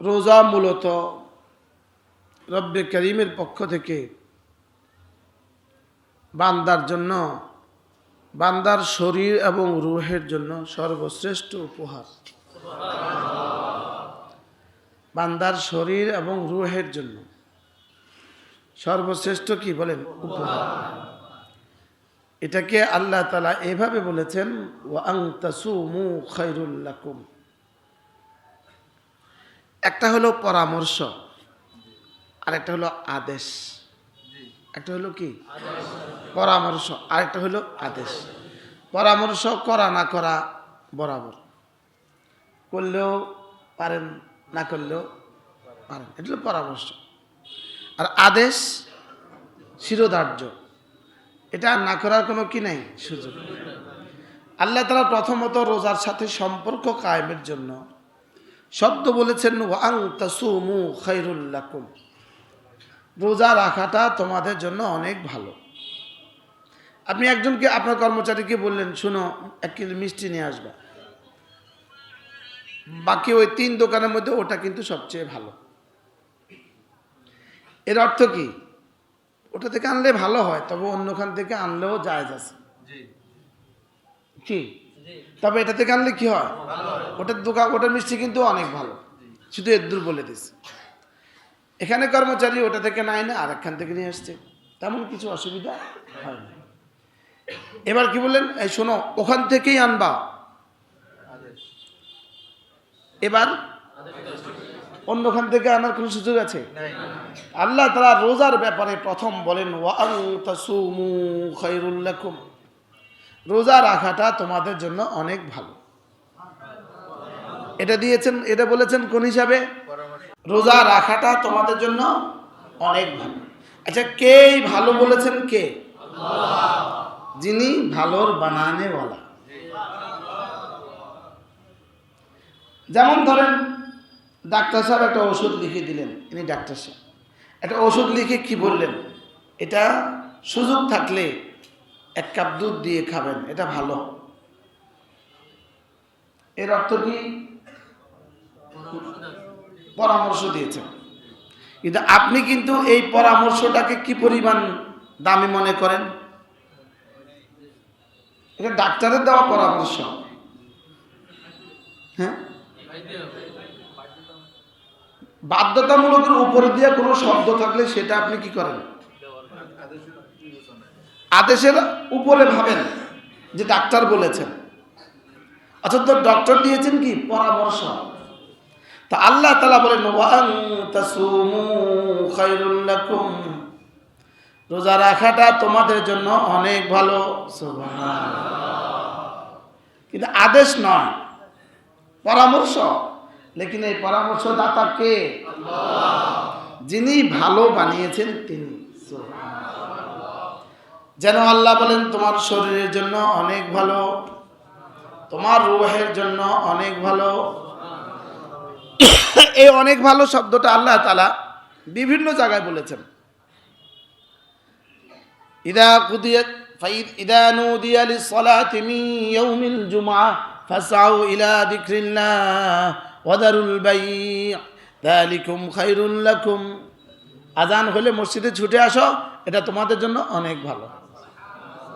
রোজা মূলত রব্বে করিমের পক্ষ থেকে বান্দার জন্য, বান্দার শরীর এবং রুহের জন্য সর্বশ্রেষ্ঠ উপহার। বান্দার শরীর এবং রুহের জন্য সর্বশ্রেষ্ঠ কি বলেন? উপহার। এটাকে আল্লাহ তালা এভাবে বলেছেন, ওয়াং তাসুমু খৈরুল্লাকুম একটা হলো পরামর্শ আর একটা হলো আদেশ। একটা হলো কি? পরামর্শ আর একটা হলো আদেশ। পরামর্শ করা না করা বরাবর। করলেও পারেন, না করলেও পারেন। এটা হলো পরামর্শ। আর আদেশ শিরোধার্য। এটা না করার কোনো কি নাই? সুযোগ। আল্লাহ তালা প্রথমত রোজার সাথে সম্পর্ক কায়েমের জন্য শব্দ বলেছেন ওয়াং তাসুমু খৈরুল্লাকুম রোজা রাখাটা তোমাদের জন্য অনেক ভালো। আপনি একজনকে আপনার কর্মচারীকে বললেন শুনো এক কিলো মিষ্টি নিয়ে আসবা। বাকি ওই তিন দোকানের মধ্যে ওটা কিন্তু সবচেয়ে ভালো। এর অর্থ কি? ওটা থেকে আনলে ভালো হয় তবে অন্যখান থেকে আনলেও জায়জ আছে। কি? তবে এটা থেকে আনলে কি হয়? ওটার দোকান ওটার মিষ্টি কিন্তু অনেক ভালো। শুধু এদুর বলে দিছে এখানে কর্মচারী ওটা থেকে নাই না আর একখান থেকে নিয়ে আসছে। তেমন কিছু অসুবিধা হয় না। এবার কি বললেন? এই শোনো ওখান থেকেই আনবা। এবার অন্যখান থেকে আনার কোনো সুযোগ আছে? আল্লাহ তারা রোজার ব্যাপারে প্রথম বলেন ওয়াং তাসুমু খায়রুল লাকুম। রোজা রাখাটা তোমাদের জন্য অনেক ভালো। এটা দিয়েছেন, এটা বলেছেন কোন হিসাবে? রোজা রাখাটা তোমাদের জন্য অনেক ভালো। আচ্ছা কে ভালো বলেছেন কে? যিনি ভালোর বানানেওয়ালা। যেমন ধরেন, ডাক্তার সাহেব একটা ওষুধ লিখে দিলেন, ইনি ডাক্তার সাহেব। একটা ওষুধ লিখে কি বললেন? এটা সুযোগ থাকলে এক কাপ দুধ দিয়ে খাবেন, এটা ভালো। এর অর্থ কি? পরামর্শ দিয়েছেন কিন্তু আপনি কিন্তু এই পরামর্শটাকে কি পরিমাণ দামি মনে করেন? এটা ডাক্তারের দেওয়া পরামর্শ। হ্যাঁ? বাধ্যতামূলকের উপরে দিয়ে কোনো শব্দ থাকলে সেটা আপনি কি করেন? আদেশের উপরে ভাবেন যে ডাক্তার বলেছেন। আচ্ছা তো ডক্টর দিয়েছেন কি? পরামর্শ। তা আল্লাহ তালা বলেন রোজা রাখাটা তোমাদের জন্য অনেক ভালো। কিন্তু আদেশ নয় পরামর্শ। লেকিন এই পরামর্শ দাতা কে যিনি ভালো বানিয়েছেন তিনি। যেন আল্লাহ বলেন, তোমার শরীরের জন্য অনেক ভালো, তোমার রুহের জন্য অনেক ভালো। এই অনেক ভালো শব্দটা আল্লাহ তালা বিভিন্ন জায়গায় বলেছেন। ইদা কুদিয়াত ফাইদ ইদা নুদিয়া লিসসালাতি মিন ইয়াউমিল জুমআহ ফাসআউ ইলা যিকরিল্লাহ ওয়াদারুল বাই' যালিকুম খায়রুল লাকুম। আজান হলে মসজিদে ছুটে আসো, এটা তোমাদের জন্য অনেক ভালো।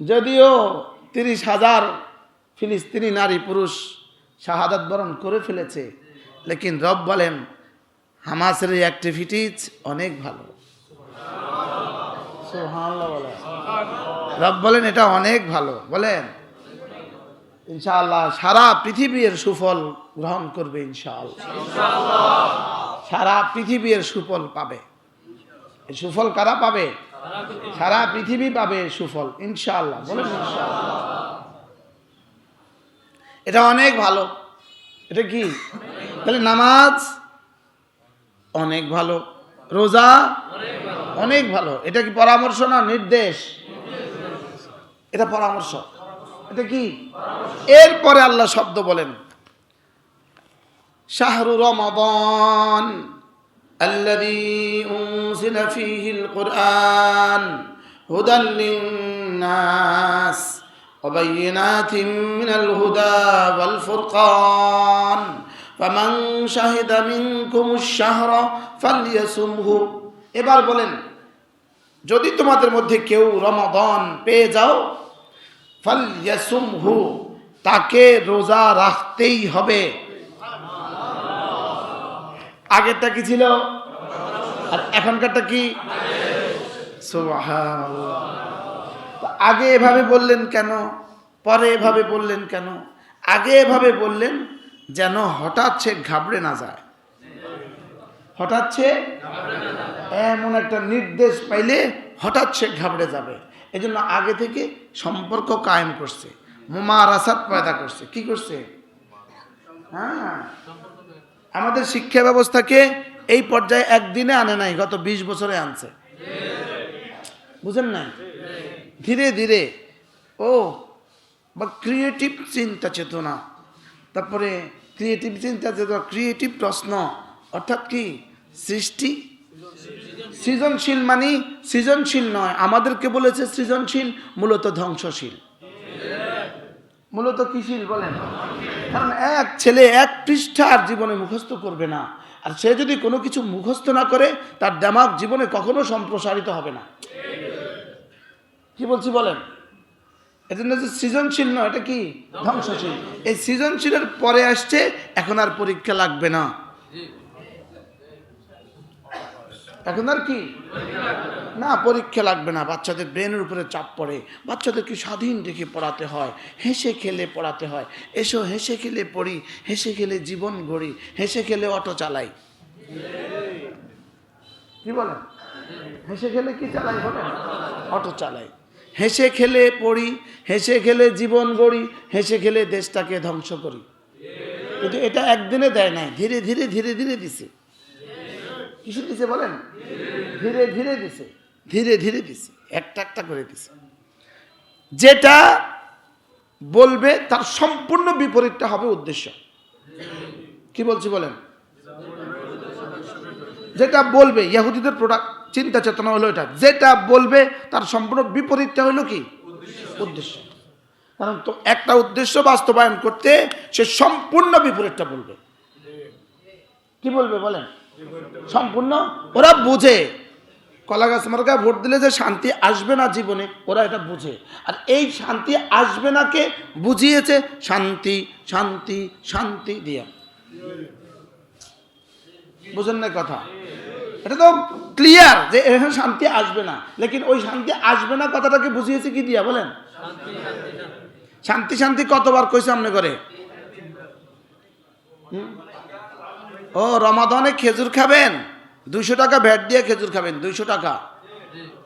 যদিও তিরিশ হাজার ফিলিস্তিনি নারী পুরুষ শাহাদাত বরণ করে ফেলেছে, লেকিন রব বলেন, হামাসের এই অ্যাক্টিভিটিস অনেক ভালো। রব বলেন, এটা অনেক ভালো। বলেন, ইনশাআল্লাহ সারা পৃথিবীর সুফল গ্রহণ করবে ইনশাআল্লাহ। সারা পৃথিবীর সুফল পাবে। সুফল কারা পাবে? সারা পৃথিবী। পাবে সুফল ইনশাআল্লাহ বলেন এটা অনেক ভালো। এটা কি? তাহলে নামাজ অনেক ভালো। রোজা অনেক ভালো। এটা কি পরামর্শ না নির্দেশ? এটা পরামর্শ। এটা কি? এরপরে আল্লাহ শব্দ বলেন শাহরু রমাদান। الذي أنزل فيه القرآن هدى للناس وبينات من الهدى والفرقان فمن شهد منكم الشهر فليصمه এবার বলেন যদি তোমাদের মধ্যে কেউ রমাদান পেয়ে যাও ফালয়াসুমহু তাকে রোজা রাখতেই হবে আগেরটা কি ছিল? আর এখনকারটা কি। আগে এভাবে বললেন কেন? পরে এভাবে বললেন কেন? আগে এভাবে বললেন যেন হঠাৎ সে ঘাবড়ে না যায়। হঠাৎ সে এমন একটা নির্দেশ পাইলে হঠাৎ সে ঘাবড়ে যাবে। এই জন্য আগে থেকে সম্পর্ক কায়েম করছে মোমার আসাদ পয়দা করছে। কি করছে? হ্যাঁ। আমাদের শিক্ষা ব্যবস্থাকে এই পর্যায়ে একদিনে আনে নাই, গত ২০ বছরে আনছে। বুঝেন না ধীরে ধীরে, ও, বা ক্রিয়েটিভ চিন্তা চেতনা। তারপরে ক্রিয়েটিভ চিন্তা চেতনা ক্রিয়েটিভ প্রশ্ন, অর্থাৎ কি? সৃষ্টি? সৃজনশীল মানে সৃজনশীল নয়, আমাদেরকে বলেছে সৃজনশীল, মূলত ধ্বংসশীল। মূলত কিশীল বলেন? কারণ এক ছেলে এক পৃষ্ঠা আর জীবনে মুখস্থ করবে না। আর সে যদি কোনো কিছু মুখস্থ না করে, তার দেমাগ জীবনে কখনো সম্প্রসারিত হবে না। কি বলছি বলেন? এজন্য যে সৃজনশীল নয়, এটা কি? ধ্বংসশীল। এই সৃজনশীলের পরে আসছে, এখন আর পরীক্ষা লাগবে না। এখন আর কি? না, পরীক্ষা লাগবে না, বাচ্চাদের ব্রেনের উপরে চাপ পড়ে। বাচ্চাদেরকে স্বাধীন রেখে পড়াতে হয়? হেসে খেলে পড়াতে হয়। এসো, হেসে খেলে পড়ি, হেসে খেলে জীবন গড়ি, হেসে খেলে অটো চালাই। কি বলেন হেসে খেলে কি চালাই বলেন অটো চালাই। হেসে খেলে পড়ি, হেসে খেলে জীবন গড়ি, হেসে খেলে দেশটাকে ধ্বংস করি। কিন্তু এটা একদিনে দেয় নাই, ধীরে ধীরে ধীরে ধীরে দিছে। কিছু দিছে বলেন? ধীরে ধীরে দিছে। ধীরে ধীরে দিছে। একটা একটা করে দিছে। যেটা বলবে তার সম্পূর্ণ বিপরীতটা হবে উদ্দেশ্য। কি বলছি বলেন? যেটা বলবে ইয়াহুদিদের প্রোডাক্ট চিন্তা চেতনা হলো এটা। যেটা বলবে তার সম্পূর্ণ বিপরীতটা হলো কি? উদ্দেশ্য। কারণ তো একটা উদ্দেশ্য বাস্তবায়ন করতে সে সম্পূর্ণ বিপরীতটা বলবে। কি বলবে বলেন? সম্পূর্ণ ওরা বুঝে। কলা গাছ মার্কা ভোট দিলে যে শান্তি আসবে না জীবনে, ওরা এটা বুঝে। আর এই শান্তি আসবে না কে? বুঝিয়েছে, শান্তি শান্তি শান্তি দিয়া। বুঝেন না কথা? এটা তো ক্লিয়ার যে এখানে শান্তি আসবে না। লেকিন ওই শান্তি আসবে না কথাটাকে বুঝিয়েছে কি দিয়া, বলেন? শান্তি শান্তি, কতবার কইছে আপনি করে হুম? ও, রমাদনে খেজুর খাবেন? দুইশো টাকা ভ্যাট দিয়ে খেজুর খাবেন, দুইশো টাকা।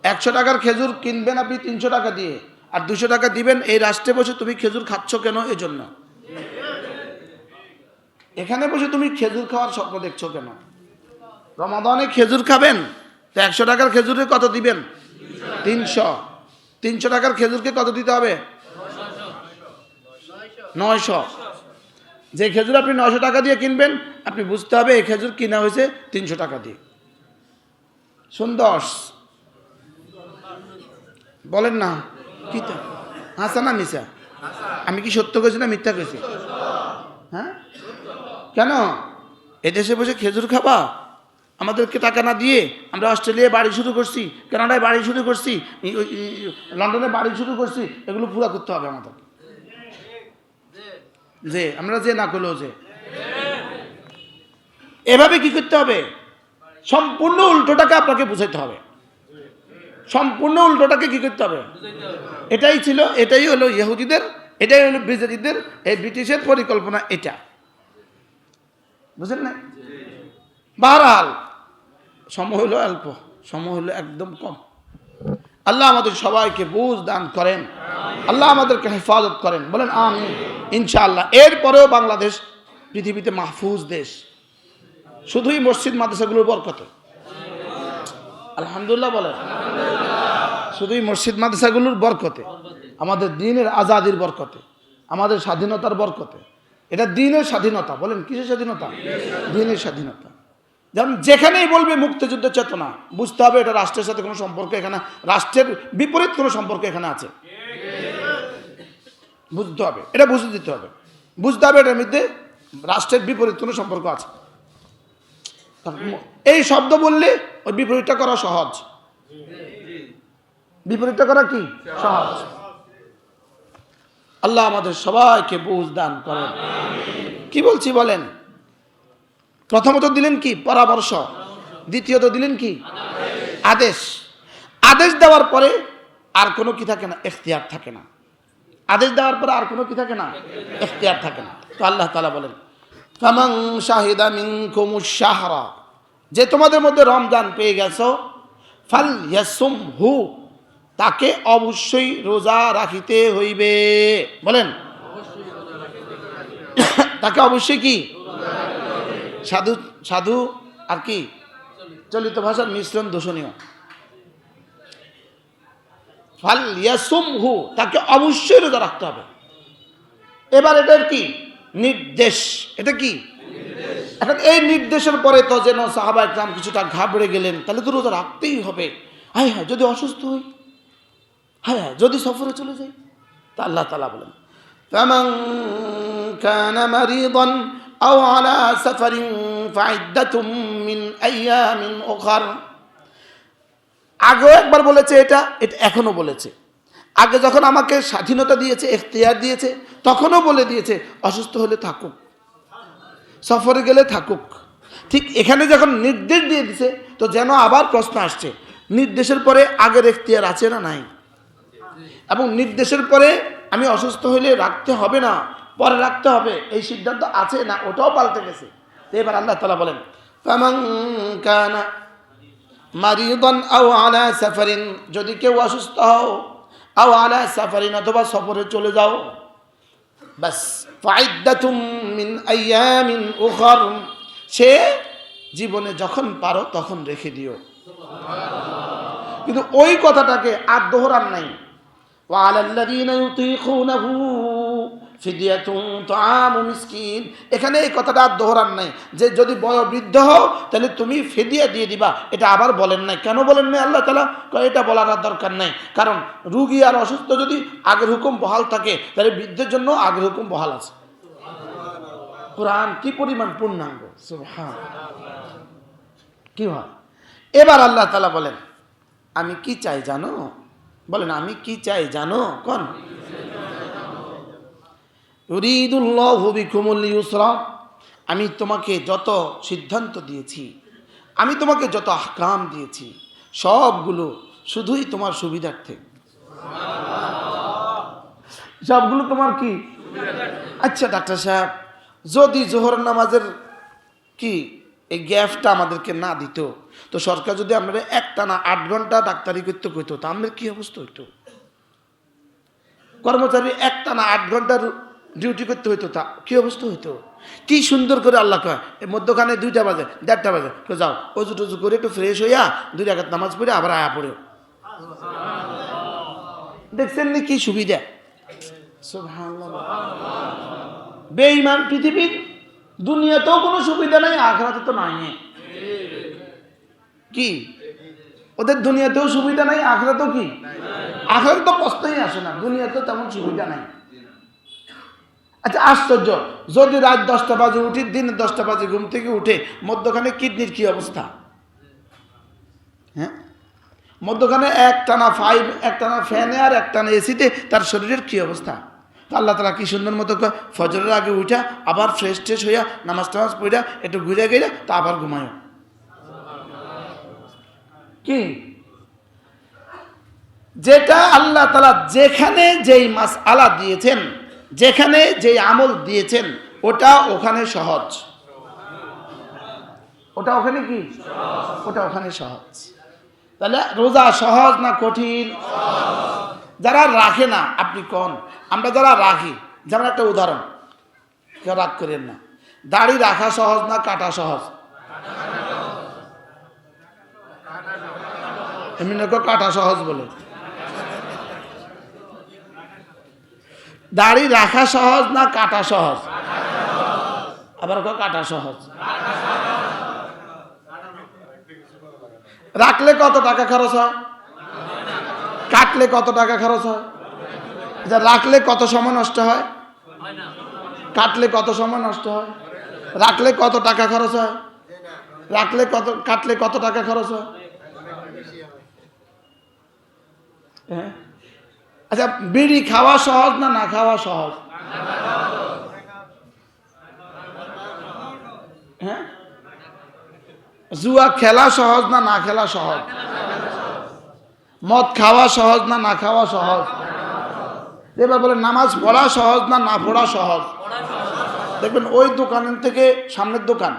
একশো টাকার খেজুর কিনবেন আপনি তিনশো টাকা দিয়ে। আর দুশো টাকা দিবেন, এই রাষ্ট্রে বসে তুমি খেজুর খাচ্ছ কেন এই জন্য এখানে বসে তুমি খেজুর খাওয়ার স্বপ্ন দেখছ কেন? রমাদনে খেজুর খাবেন? তো একশো টাকার খেজুরে কত দিবেন? তিনশো। তিনশো টাকার খেজুরকে কত দিতে হবে? নয়শো। যে খেজুর আপনি নশো টাকা দিয়ে কিনবেন, আপনি বুঝতে হবে এই খেজুর কিনা হয়েছে তিনশো টাকা দিয়ে। সুন্দর বলেন না, কি হাসা না মিশা? আমি কি সত্য কইছি না মিথ্যা কইছি? হ্যাঁ? কেন? এদেশে বসে খেজুর খাবা? আমাদেরকে টাকা না দিয়ে আমরা অস্ট্রেলিয়ায় বাড়ি শুরু করছি, কানাডায় বাড়ি শুরু করছি লন্ডনে বাড়ি শুরু করছি, এগুলো পুরা করতে হবে আমাদেরকে যে, আমরা যে না করলেও যে। এভাবে কি করতে হবে? সম্পূর্ণ উল্টোটাকে আপনাকে বুঝাইতে হবে। সম্পূর্ণ উল্টোটাকে কি করতে হবে? এটাই ছিল, এটাই হলো ইহুদিদের, এটাই হলো ব্রিটিশদের এই ব্রিটিশের পরিকল্পনা এটা। বুঝলেন না? বাহাল সময় হলো অল্প, সময় হলো একদম কম। আল্লাহ আমাদের সবাইকে বুঝ দান করেন। আল্লাহ আমাদেরকে হেফাজত করেন। বলেন আমি ইনশাআল্লাহ। এরপরেও বাংলাদেশ পৃথিবীতে মাহফুজ দেশ। শুধুই মসজিদ, মাদ্রাসাগুলোর বরকতে। আলহামদুলিল্লাহ বলেন। শুধুই মসজিদ, মাদ্রাসাগুলোর বরকতে। আমাদের দিনের আজাদির বরকতে। আমাদের স্বাধীনতার বরকতে। এটা দিনের স্বাধীনতা। বলেন, কিসের স্বাধীনতা? দিনের স্বাধীনতা। যেমন যেখানেই বলবে মুক্তিযুদ্ধ চেতনা, বুঝতে হবে এটা রাষ্ট্রের সাথে কোনো সম্পর্ক এখানে, রাষ্ট্রের বিপরীত কোনো সম্পর্ক এখানে আছে। বুঝতে হবে, এটা বুঝতে দিতে হবে। বুঝতে হবে এটার মধ্যে রাষ্ট্রের বিপরীত কোনো সম্পর্ক আছে। এই শব্দ বললে ওই বিপরীতটা করা সহজ। বিপরীতটা করা কি? সহজ। আল্লাহ আমাদের সবাইকে বুঝ দান করেন। কি বলছি বলেন? প্রথমত দিলেন কি? পরামর্শ। দ্বিতীয়ত দিলেন কি? আদেশ। আদেশ দেওয়ার পরে আর কোনো কি থাকে না? এখতিয়ার থাকে না। আদেশ দেওয়ার পরে আর কোনো কি থাকে না? এখতিয়ার থাকে না। তো আল্লাহ তালা বলেন ফামাং শাহিদা মিনকুমুশ শাহরা যে তোমাদের মধ্যে রমজান পেয়ে গেছো ফাল ইয়াসুম হু তাকে অবশ্যই রোজা রাখিতে হইবে। বলেন। তাকে অবশ্যই কি? সাধু সাধু আর কি? চলিত ভাষার মিশ্রণ দূষণীয়। ফাল ইয়াসুম হু তাকে অবশ্যই রোজা রাখতে হবে। এবার এটার কি? নির্দেশ। এটা কি? এখন এই নির্দেশের পরে তো যেন সাহাবা একরাম কিছুটা ঘাবড়ে গেলেন, তাহলে তো রোজা রাখতেই হবে। হায় হ্যাঁ যদি অসুস্থ হই? হ্যাঁ হ্যাঁ যদি সফরে চলে যাই? তা আল্লাহ তালা বলেন তেমন আও আলা সাফারিং ফাইদ্দাতুম মিন আইয়ামিন ওখার আগেও একবার বলেছে এটা এটা এখনও বলেছে। আগে যখন আমাকে স্বাধীনতা দিয়েছে, এখতিয়ার দিয়েছে, তখনও বলে দিয়েছে, অসুস্থ হলে থাকুক। সফরে গেলে থাকুক। ঠিক এখানে যখন নির্দেশ দিয়ে দিছে, তো যেন আবার প্রশ্ন আসছে, নির্দেশের পরে আগের এখতিয়ার আছে না নাই? এবং নির্দেশের পরে আমি অসুস্থ হইলে রাখতে হবে না। পরে রাখতে হবে। এই সিদ্ধান্ত আছে না ওটাও পাল্টে গেছে। তো এবার আল্লাহ তালা বলেন কানা মারিদন আও আলা সাফারিন, যদি কেউ অসুস্থ হও, আও আলা সাফারিন অথবা সফরে চলে যাও, বাস মিন আইয়ামিন উখর, সে জীবনে যখন পারো তখন রেখে দিও। কিন্তু ওই কথাটাকে আর দোহরান নাই। ওয়ালাল্লাযীনা ইউতীকুনাহু মিসকিন। এখানে এই কথাটা আর দোহরান নাই। যে যদি বয় বৃদ্ধ হও, তাহলে তুমি ফেদিয়া দিয়ে দিবা। এটা আবার বলেন নাই। কেন বলেন নাই? আল্লাহ তালা এটা বলার আর দরকার নাই। কারণ রুগী আর অসুস্থ যদি আগের হুকুম বহাল থাকে, তাহলে বৃদ্ধের জন্য আগের হুকুম বহাল আছে। কোরআন কি পরিমাণ পূর্ণাঙ্গ? হ্যাঁ কি হয়? এবার আল্লাহ তালা বলেন, আমি কি চাই জানো? বলেন, আমি কি চাই জানো? কোন? আমি তোমাকে যত সিদ্ধান্ত দিয়েছি, আমি তোমাকে যত আহকাম দিয়েছি, সবগুলো শুধুই তোমার সুবিধার্থে। সবগুলো তোমার কি? আচ্ছা ডাক্তার সাহেব, যদি জোহর নামাজের কি এই গ্যাপটা আমাদেরকে না দিত, তো সরকার যদি আমরা একটা না আট ঘণ্টা ডাক্তারি করতে কইতো, তা আমাদের কি অবস্থা হইতো? কর্মচারী একটা না আট ঘণ্টার ডিউটি করতে হইতো তা, কি অবস্থা হইতো? কি সুন্দর করে আল্লাহ কয় মধ্যখানে দুইটা বাজে, দেড়টা বাজে তো যাও, অজু টজু করে একটু ফ্রেশ হইয়া দুই রাখাত নামাজ পড়ে আবার আয়া পড়ে দেখছেন নি কি সুবিধা। বেঈমান পৃথিবীর দুনিয়াতেও কোনো সুবিধা নাই, আখরাতে তো নাই কি? ওদের দুনিয়াতেও সুবিধা নাই, আখরাতেও কি? আখরাতে তো কষ্টই আসে না, দুনিয়াতেও তেমন সুবিধা নাই। আচ্ছা আশ্চর্য। যদি রাত দশটা বাজে উঠি দিন দশটা বাজে ঘুম থেকে উঠে, মধ্যখানে কিডনির কি অবস্থা? হ্যাঁ? মধ্যখানে একটানা ফাইভ একটানা ফ্যানে আর একটানা এসিতে তার শরীরের কি অবস্থা? আল্লাহ তালা কি সুন্দর মতো ফজরের আগে উঠা, আবার ফ্রেশ ট্রেশ হইয়া, নামাজ টামাজ পড়া, একটু ঘুরে গেলে, তা আবার ঘুমায়। কি? যেটা আল্লাহ তালা যেখানে যেই মাস আলা দিয়েছেন যেখানে যেই আমল দিয়েছেন, ওটা ওখানে সহজ। ওটা ওখানে কি? ওটা ওখানে সহজ। তাহলে রোজা সহজ না কঠিন? যারা রাখে না, আপনি কন? আমরা যারা রাখি, যেমন একটা উদাহরণ, কেউ রাগ করেন না। দাড়ি রাখা সহজ না কাটা সহজ? এমনি কাটা সহজ বলে। দাড়ি রাখা সহজ না কাটা সহজ? আবার কাটা সহজ? রাখলে কত টাকা খরচ হয়? কাটলে কত টাকা খরচ হয়? আচ্ছা, রাখলে কত সময় নষ্ট হয়? কাটলে কত সময় নষ্ট হয়? রাখলে কত টাকা খরচ হয়? রাখলে কত কাটলে কত টাকা খরচ হয়? হ্যাঁ? আচ্ছা বিড়ি খাওয়া সহজ না না খাওয়া সহজ? হ্যাঁ? জুয়া খেলা সহজ না না খেলা সহজ? মদ খাওয়া সহজ না না খাওয়া সহজ? এবার বলে নামাজ পড়া সহজ না না পড়া সহজ? দেখবেন ওই দোকানের থেকে সামনের দোকান,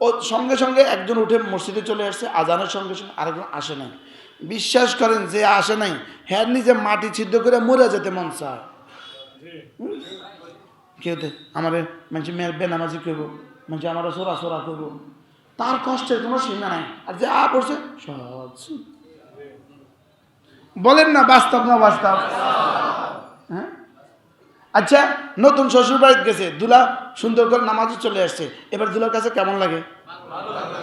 ও সঙ্গে সঙ্গে একজন উঠে মসজিদে চলে আসছে, আজানের সঙ্গে সঙ্গে আরেকজন আসে নাই। বিশ্বাস করেন যে আসে নাই। হ্যাঁ নিজে মাটি ছিদ্র করে মরে যেতে মন চায়। কেউ আমার মানুষ মেয়ের বেনামাজি করব মানুষ আমার সোরা সোরা করব। তার কষ্টের কোনো সীমা নাই। আর যে আ পড়ছে সহজ বলেন না, বাস্তব না বাস্তব? হ্যাঁ? আচ্ছা নতুন শ্বশুর বাড়িতে গেছে, দুলা সুন্দর করে নামাজে চলে আসছে। এবার দুলার কাছে কেমন লাগে?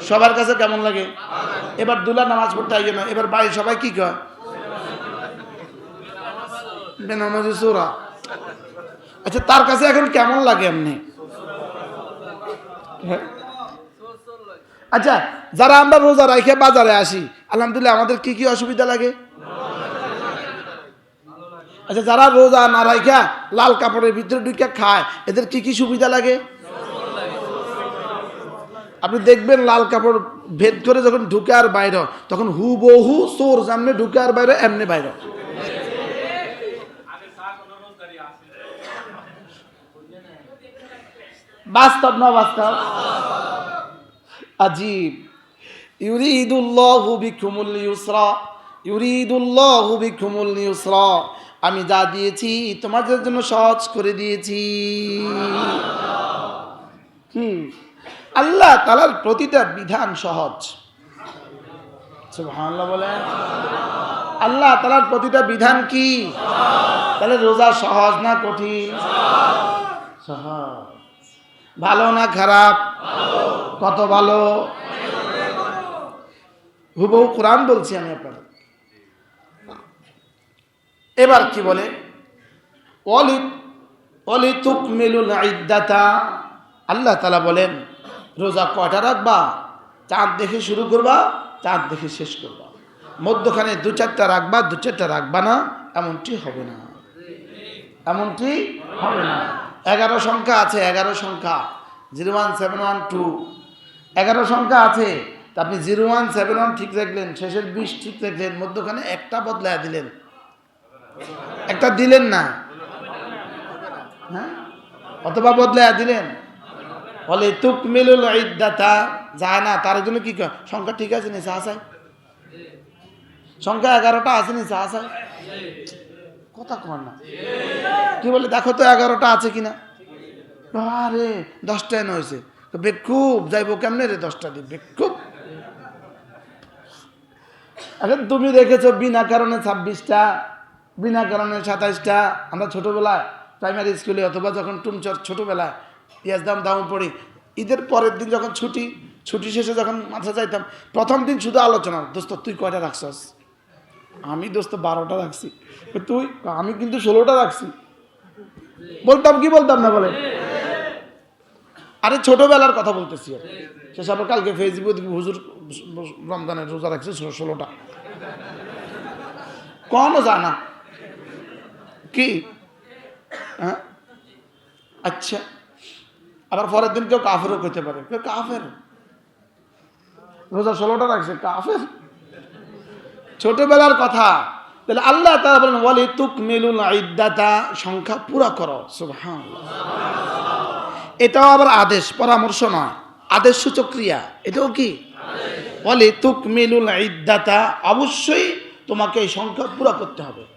সবার কাছে কেমন লাগে? এবার দুলা নামাজ পড়তে আইয়ে না, এবার বাড়ির সবাই কি কয়? বেনামাজি আচ্ছা তার কাছে এখন কেমন লাগে এমনি? হ্যাঁ? আচ্ছা যারা আমরা রোজা রাখে বাজারে আসি, আলহামদুলিল্লাহ আমাদের কি কি অসুবিধা লাগে? আচ্ছা যারা রোজা না রাখা লাল কাপড়ের ভিতরে ঢুকে খায়, এদের কি কি সুবিধা লাগে? আপনি দেখবেন লাল কাপড় ভেদ করে যখন ঢুকে আর বাইরে তখন হু বহু সোর সামনে ঢুকে আর বাইরে, এমনি বাইরে বাস্তব না বাস্তব? আজীব। ইউরিদুল্লাহু বিকুমুল ইউসরা, ইউরিদুল্লাহু বিকুমুল ইউসরা। আমি যা দিয়েছি তোমাদের জন্য সহজ করে দিয়েছি। হুম। আল্লাহ তালার প্রতিটা বিধান সহজ। বলেন। আল্লাহ তালার প্রতিটা বিধান কি? তাহলে রোজা সহজ না কঠিন? সহজ। ভালো না খারাপ? কত ভালো? হুবহু কোরআন বলছি আমি আপনার এবার কি বলে? অলি অলি তুক মিলুল আল্লাহ তালা বলেন রোজা কয়টা রাখবা? চাঁদ দেখে শুরু করবা, চাঁদ দেখে শেষ করবা। মধ্যখানে দু চারটা রাখবা, দু চারটা রাখবা না, এমনটি হবে না। এমনটি হবে না। এগারো সংখ্যা আছে, এগারো সংখ্যা। Zero one, seven one, two. এগারো সংখ্যা আছে। তা আপনি জিরো ওয়ান, সেভেন ওয়ান ঠিক রাখলেন, শেষের বিশ ঠিক রাখলেন, মধ্যখানে একটা বদলায় দিলেন। একটা দিলেন না। হ্যাঁ? অথবা বদলায় দিলেন। বলে তুক মিলুল ইদ্দাতা। যায় না, তার জন্য কি সংখ্যা ঠিক আছে নি চাই সংখ্যা এগারোটা আছে নি চাই কথা কর না। কি বলে, দেখো তো এগারোটা আছে কিনা? আরে দশটা এনে হয়েছে। তো বেকুব, যাইবো কেমনে রে দশটা দিয়ে? বেকুব। এখন তুমি দেখেছ, বিনা কারণে ছাব্বিশটা, বিনা কারণে সাতাইশটা। আমরা ছোটোবেলায় প্রাইমারি স্কুলে অথবা যখন টুমচর ছোটোবেলায় ইয়াজদাম দাম পড়ি ঈদের পরের দিন যখন ছুটি ছুটি শেষে যখন মাথা যাইতাম প্রথম দিন শুধু আলোচনা, দোস্ত, তুই কয়টা রাখছস? আমি দোস্ত বারোটা রাখছি। তুই? আমি কিন্তু ষোলোটা রাখছি। বলতাম কি বলতাম না বলে আরে, ছোটবেলার কথা বলতেছি শেষ আবার কালকে ফেসবুক হুজুর রমজানের রোজা রাখছে ষোলোটা। কমও জানা কি? হ্যাঁ? আচ্ছা। আবার পরের দিন কেউ কাফেরও করতে পারে। কেউ কাফের? রোজা ষোলোটা রাখছে কাফের? ছোটবেলার কথা। তাহলে আল্লাহ তারা বলেন বলে তুক মিলুল ইদ্দাতা সংখ্যা পুরা করো এটাও আবার আদেশ পরামর্শ নয়। আদেশ সূচক ক্রিয়া এটাও কি? বলে তুক মিলুল ইদ্দাতা অবশ্যই তোমাকে এই সংখ্যা পুরা করতে হবে।